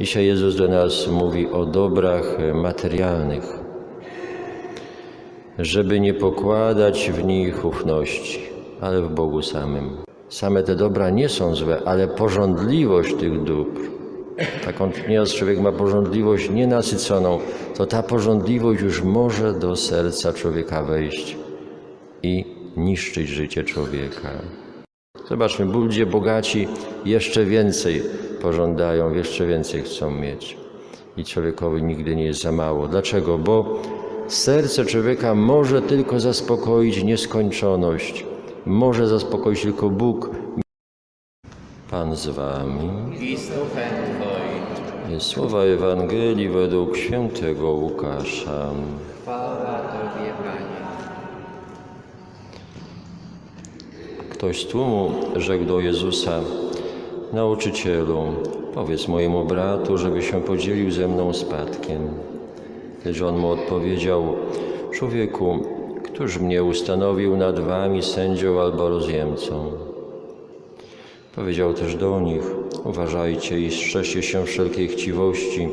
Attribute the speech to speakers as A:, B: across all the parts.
A: Dzisiaj Jezus do nas mówi o dobrach materialnych, żeby nie pokładać w nich ufności, ale w Bogu samym. Same te dobra nie są złe, ale porządliwość tych dóbr. Taką nieraz człowiek ma porządliwość nienasyconą, to ta porządliwość już może do serca człowieka wejść i niszczyć życie człowieka. Zobaczmy, ludzie bogaci jeszcze więcej pożądają, jeszcze więcej chcą mieć. I człowiekowi nigdy nie jest za mało. Dlaczego? Bo serce człowieka może tylko zaspokoić nieskończoność. Może zaspokoić tylko Bóg. Pan z wami.
B: i z duchem Twoim.
A: Słowa Ewangelii według świętego Łukasza.
B: Chwała Tobie, Panie.
A: Ktoś z tłumu rzekł do Jezusa: Nauczycielu, powiedz mojemu bratu, żeby się podzielił ze mną spadkiem. Lecz on mu odpowiedział: Człowieku, któż mnie ustanowił nad wami sędzią albo rozjemcą? Powiedział też do nich: Uważajcie i strzeżcie się wszelkiej chciwości,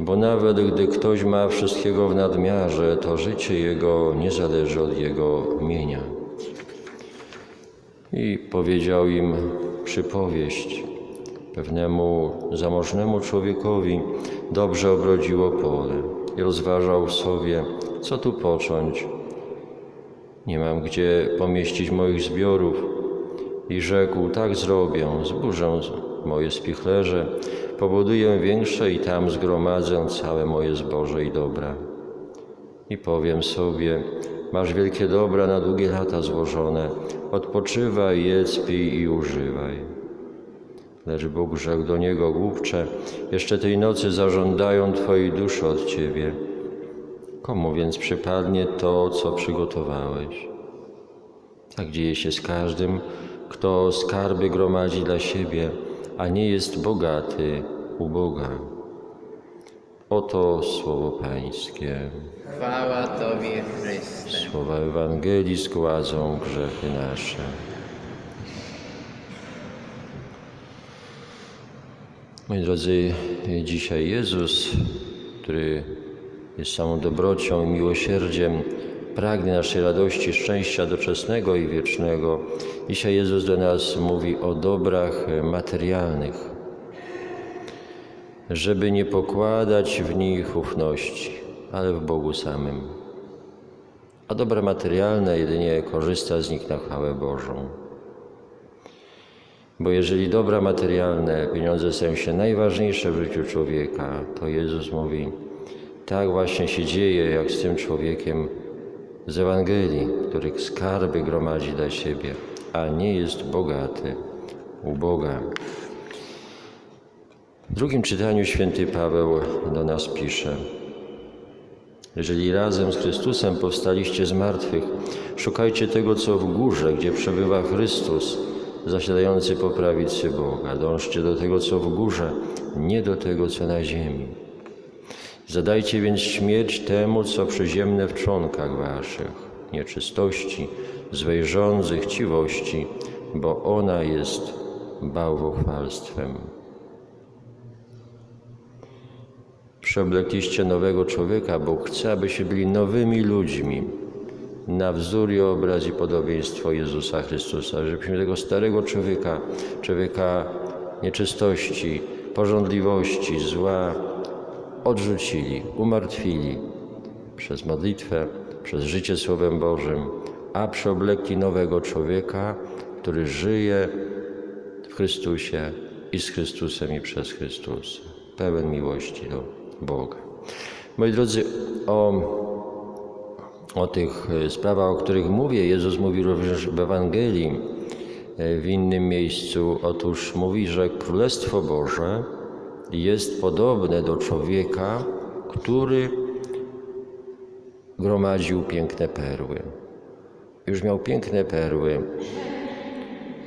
A: bo nawet gdy ktoś ma wszystkiego w nadmiarze, to życie jego nie zależy od jego mienia. I powiedział im przypowieść. Pewnemu zamożnemu człowiekowi dobrze obrodziło pole i rozważał sobie, co tu począć. Nie mam gdzie pomieścić moich zbiorów. I rzekł, tak zrobię, zburzę moje spichlerze, pobuduję większe i tam zgromadzę całe moje zboże i dobra. I powiem sobie, masz wielkie dobra na długie lata złożone, odpoczywaj, jedz, pij i używaj. Lecz Bóg rzekł do niego, głupcze, jeszcze tej nocy zażądają twojej duszy od ciebie. Komu więc przypadnie to, co przygotowałeś? Tak dzieje się z każdym, kto skarby gromadzi dla siebie, a nie jest bogaty u Boga. Oto słowo Pańskie.
B: Chwała Tobie, Chryste.
A: Słowa Ewangelii składzą grzechy nasze. Moi drodzy, dzisiaj Jezus, który jest samą dobrocią i miłosierdziem, pragnie naszej radości, szczęścia doczesnego i wiecznego. Dzisiaj Jezus do nas mówi o dobrach materialnych, żeby nie pokładać w nich ufności, ale w Bogu samym. A dobra materialne jedynie korzysta z nich na chwałę Bożą. Bo jeżeli dobra materialne, pieniądze stają się najważniejsze w życiu człowieka, to Jezus mówi, tak właśnie się dzieje jak z tym człowiekiem z Ewangelii, który skarby gromadzi dla siebie, a nie jest bogaty u Boga. W drugim czytaniu święty Paweł do nas pisze, jeżeli razem z Chrystusem powstaliście z martwych, szukajcie tego, co w górze, gdzie przebywa Chrystus, zasiadający po prawicy Boga. Dążcie do tego, co w górze, nie do tego, co na ziemi. Zadajcie więc śmierć temu, co przyziemne w członkach waszych, nieczystości, złej żądzy, chciwości, bo ona jest bałwochwalstwem. Przeoblekliście nowego człowieka, bo chce, abyście byli nowymi ludźmi, na wzór i obraz i podobieństwo Jezusa Chrystusa, żebyśmy tego starego człowieka, człowieka nieczystości, porządliwości, zła, odrzucili, umartwili przez modlitwę, przez życie Słowem Bożym, a przeoblekli nowego człowieka, który żyje w Chrystusie i z Chrystusem i przez Chrystusa, pełen miłości. do Boga. Moi drodzy, o, o tych e, sprawach, o których mówię, Jezus mówi również w Ewangelii, e, w innym miejscu. Otóż mówi, że Królestwo Boże jest podobne do człowieka, który gromadził piękne perły. Już miał piękne perły.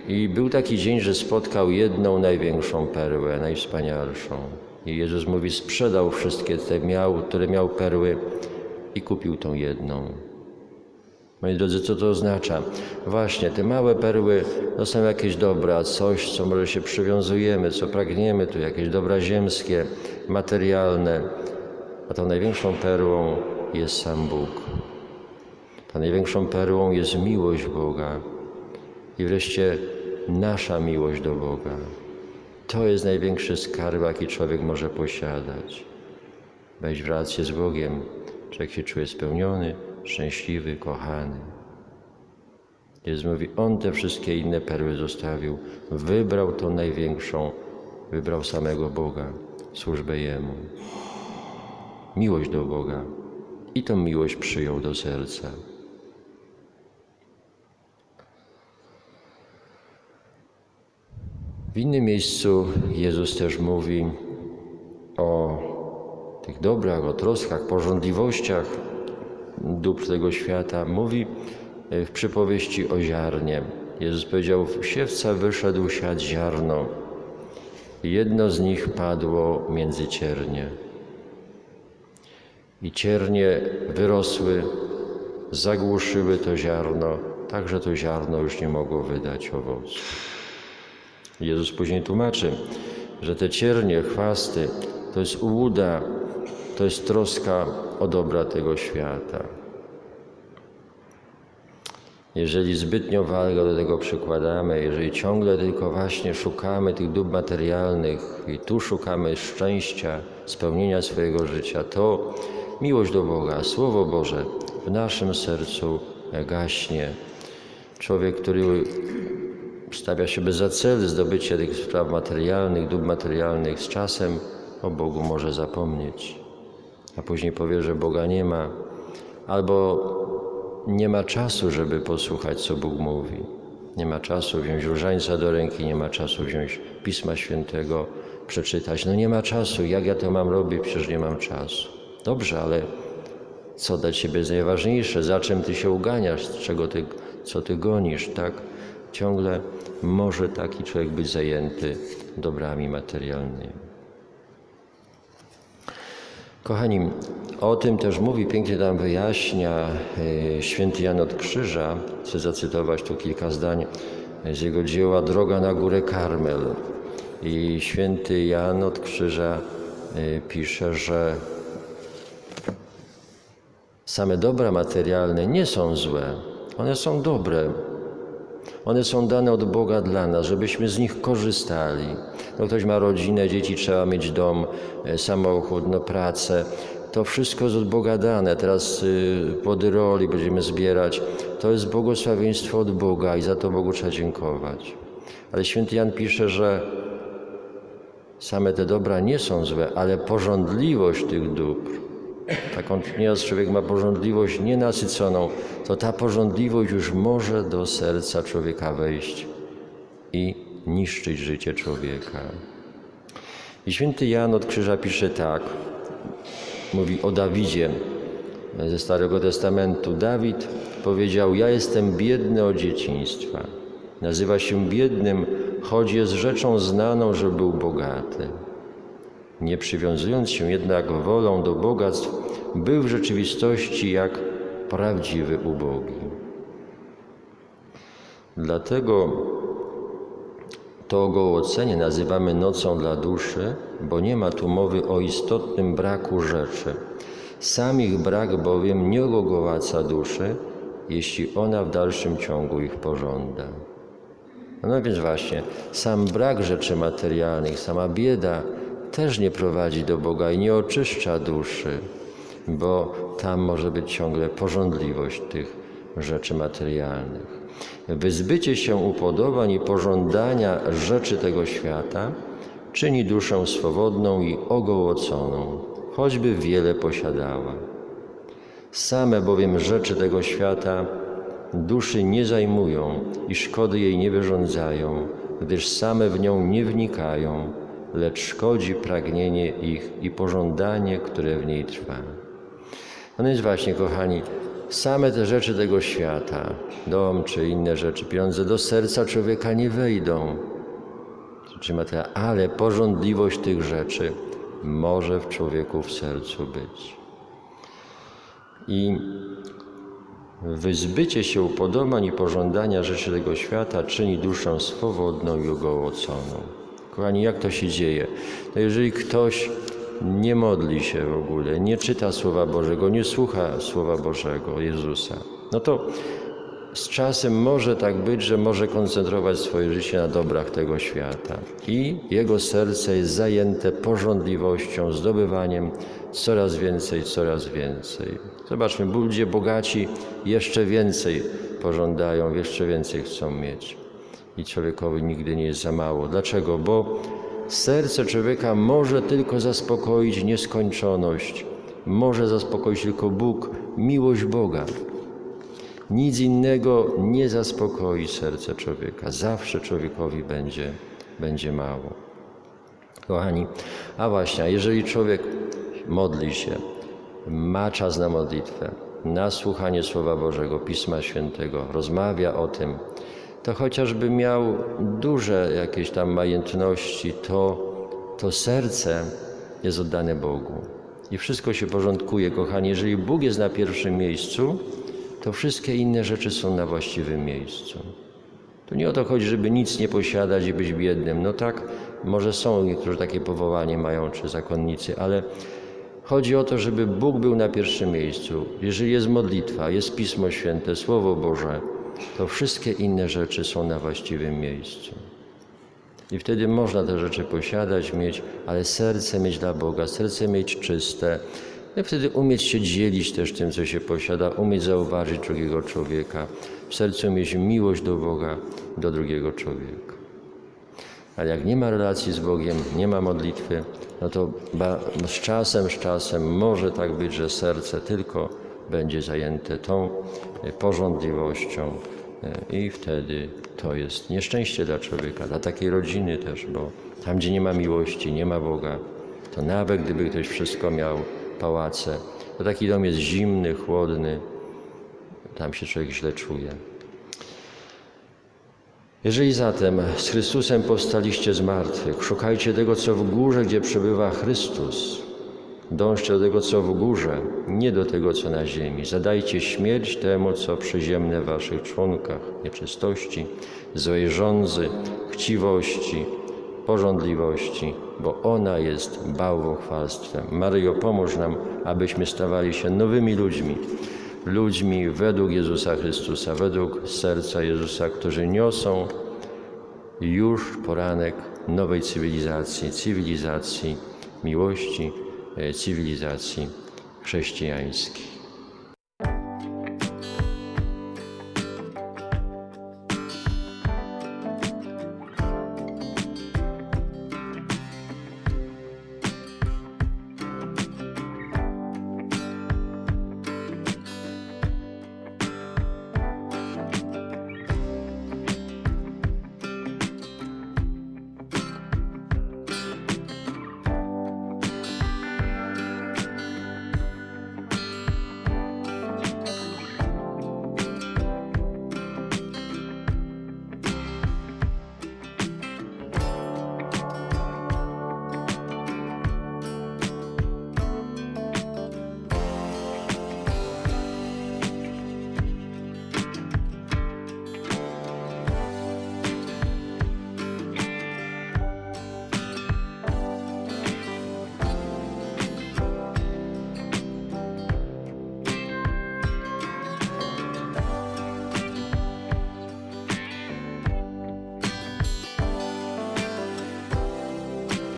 A: I był taki dzień, że spotkał jedną największą perłę, najwspanialszą. I Jezus mówi, sprzedał wszystkie te miał, które miał perły i kupił tą jedną. Moi drodzy, co to oznacza? Właśnie, te małe perły to są jakieś dobra, coś, co może się przywiązujemy, co pragniemy, tu jakieś dobra ziemskie, materialne. A tą największą perłą jest sam Bóg. Ta największą perłą jest miłość Boga i wreszcie nasza miłość do Boga. To jest największy skarb, jaki człowiek może posiadać. Wejść w relację z Bogiem, człowiek się czuje spełniony, szczęśliwy, kochany. Jezus mówi, On te wszystkie inne perły zostawił. Wybrał tą największą, wybrał samego Boga, służbę Jemu. Miłość do Boga. I tą miłość przyjął do serca. W innym miejscu Jezus też mówi o tych dobrach, o troskach, porządliwościach dóbr tego świata. Mówi e, w przypowieści o ziarnie. Jezus powiedział, siewca wyszedł siać ziarno. Jedno z nich padło między ciernie. I ciernie wyrosły, zagłuszyły to ziarno, tak że to ziarno już nie mogło wydać owocu. Jezus później tłumaczy, że te ciernie, chwasty to jest ułuda, to jest troska o dobra tego świata. Jeżeli zbytnio wagę do tego przykładamy, jeżeli ciągle tylko właśnie szukamy tych dóbr materialnych i tu szukamy szczęścia, spełnienia swojego życia, to miłość do Boga, Słowo Boże w naszym sercu gaśnie. Człowiek, który stawia sobie za cel zdobycie tych spraw materialnych, dóbr materialnych, z czasem o Bogu może zapomnieć, a później powie, że Boga nie ma, albo nie ma czasu, żeby posłuchać, co Bóg mówi. Nie ma czasu wziąć różańca do ręki, nie ma czasu wziąć Pisma Świętego, przeczytać. No nie ma czasu, jak ja to mam robić, przecież nie mam czasu. Dobrze, ale co dla Ciebie jest najważniejsze? Za czym Ty się uganiasz? Czego Ty, co Ty gonisz, tak? Ciągle może taki człowiek być zajęty dobrami materialnymi. Kochani, o tym też mówi, pięknie tam wyjaśnia e, święty Jan od Krzyża. Chcę zacytować tu kilka zdań z jego dzieła Droga na górę Karmel. I święty Jan od Krzyża e, pisze, że same dobra materialne nie są złe, one są dobre. One są dane od Boga dla nas, żebyśmy z nich korzystali. No ktoś ma rodzinę, dzieci, trzeba mieć dom, e, samochód, no pracę. To wszystko jest od Boga dane. Teraz y, płody roli będziemy zbierać. To jest błogosławieństwo od Boga i za to Bogu trzeba dziękować. Ale święty Jan pisze, że same te dobra nie są złe, ale porządliwość tych dóbr taką nieraz człowiek ma porządliwość nienasyconą, to ta porządliwość już może do serca człowieka wejść i niszczyć życie człowieka. I święty Jan od Krzyża pisze tak, mówi o Dawidzie ze Starego Testamentu. Dawid powiedział, ja jestem biedny od dzieciństwa. Nazywa się biednym, choć jest rzeczą znaną, że był bogaty. Nie przywiązując się jednak wolą do bogactw, był w rzeczywistości jak prawdziwy ubogi. Dlatego to ogołocenie nazywamy nocą dla duszy, bo nie ma tu mowy o istotnym braku rzeczy. Sam ich brak bowiem nie ogołaca duszy, jeśli ona w dalszym ciągu ich pożąda. No więc właśnie, sam brak rzeczy materialnych, sama bieda też nie prowadzi do Boga i nie oczyszcza duszy, bo tam może być ciągle porządliwość tych rzeczy materialnych. Wyzbycie się upodobań i pożądania rzeczy tego świata czyni duszę swobodną i ogołoconą, choćby wiele posiadała. Same bowiem rzeczy tego świata duszy nie zajmują i szkody jej nie wyrządzają, gdyż same w nią nie wnikają, lecz szkodzi pragnienie ich i pożądanie, które w niej trwa. No więc właśnie, kochani, same te rzeczy tego świata, dom czy inne rzeczy, pieniądze do serca człowieka nie wejdą, czy materiał, ale porządliwość tych rzeczy może w człowieku w sercu być. I Wyzbycie się upodobań i pożądania rzeczy tego świata czyni duszę swobodną i ogołoconą. Kochani, jak to się dzieje? No jeżeli ktoś nie modli się w ogóle, nie czyta Słowa Bożego, nie słucha Słowa Bożego, Jezusa, no to z czasem może tak być, że może koncentrować swoje życie na dobrach tego świata i jego serce jest zajęte pożądliwością, zdobywaniem coraz więcej, coraz więcej. Zobaczmy, ludzie bogaci jeszcze więcej pożądają, jeszcze więcej chcą mieć. I człowiekowi nigdy nie jest za mało. Dlaczego? Bo serce człowieka może tylko zaspokoić nieskończoność, może zaspokoić tylko Bóg, miłość Boga. Nic innego nie zaspokoi serce człowieka. Zawsze człowiekowi będzie, będzie mało. Kochani, a właśnie, jeżeli człowiek modli się, ma czas na modlitwę, na słuchanie Słowa Bożego, Pisma Świętego, rozmawia o tym, to chociażby miał duże jakieś tam majętności, to, to serce jest oddane Bogu. I wszystko się porządkuje, kochani. Jeżeli Bóg jest na pierwszym miejscu, to wszystkie inne rzeczy są na właściwym miejscu. Tu nie o to chodzi, żeby nic nie posiadać i być biednym. No tak, może są niektórzy takie powołanie mają, czy zakonnicy, ale chodzi o to, żeby Bóg był na pierwszym miejscu. Jeżeli jest modlitwa, jest Pismo Święte, Słowo Boże, to wszystkie inne rzeczy są na właściwym miejscu. I wtedy można te rzeczy posiadać, mieć, ale serce mieć dla Boga, serce mieć czyste. I wtedy umieć się dzielić też tym, co się posiada, umieć zauważyć drugiego człowieka, w sercu mieć miłość do Boga, do drugiego człowieka. Ale jak nie ma relacji z Bogiem, nie ma modlitwy, no to z czasem, z czasem może tak być, że serce tylko będzie zajęte tą e, pożądliwością e, i wtedy to jest nieszczęście dla człowieka, dla takiej rodziny też, bo tam, gdzie nie ma miłości, nie ma Boga, to nawet gdyby ktoś wszystko miał, pałace, to taki dom jest zimny, chłodny, tam się człowiek źle czuje. Jeżeli zatem z Chrystusem powstaliście z martwych, szukajcie tego, co w górze, gdzie przebywa Chrystus. Dążcie do tego, co w górze, nie do tego, co na ziemi. Zadajcie śmierć temu, co przyziemne w waszych członkach, nieczystości, złej żądzy, chciwości, pożądliwości, bo ona jest bałwochwalstwem. Maryjo, pomóż nam, abyśmy stawali się nowymi ludźmi, ludźmi według Jezusa Chrystusa, według serca Jezusa, którzy niosą już poranek nowej cywilizacji, cywilizacji miłości, cywilizacji chrześcijańskiej.